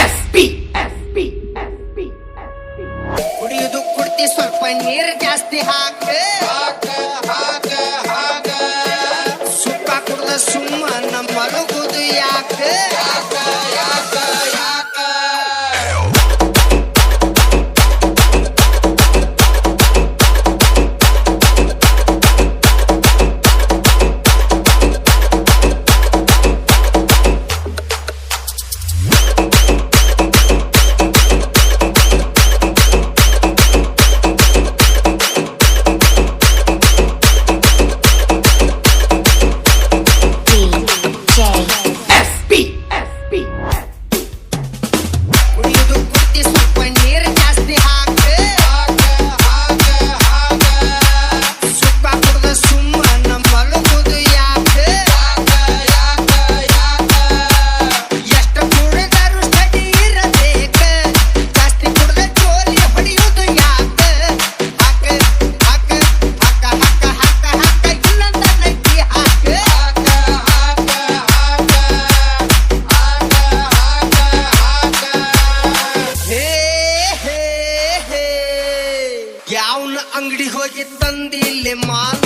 S P ಕುಡಿಯುದು ಕುಡ್ತಿ ಸ್ವಲ್ಪ ನೀರು ಜಾಸ್ತಿ ಹಾಕ. ಹಾಕ ಹಾಕ ಹಾಕ ಸುಪ್ಪ ಕುಡ್ದ ಸುಮ್ಮ ಹೋಗಿ ತಂದಿಲ್ಲಿ ಮಾಲ್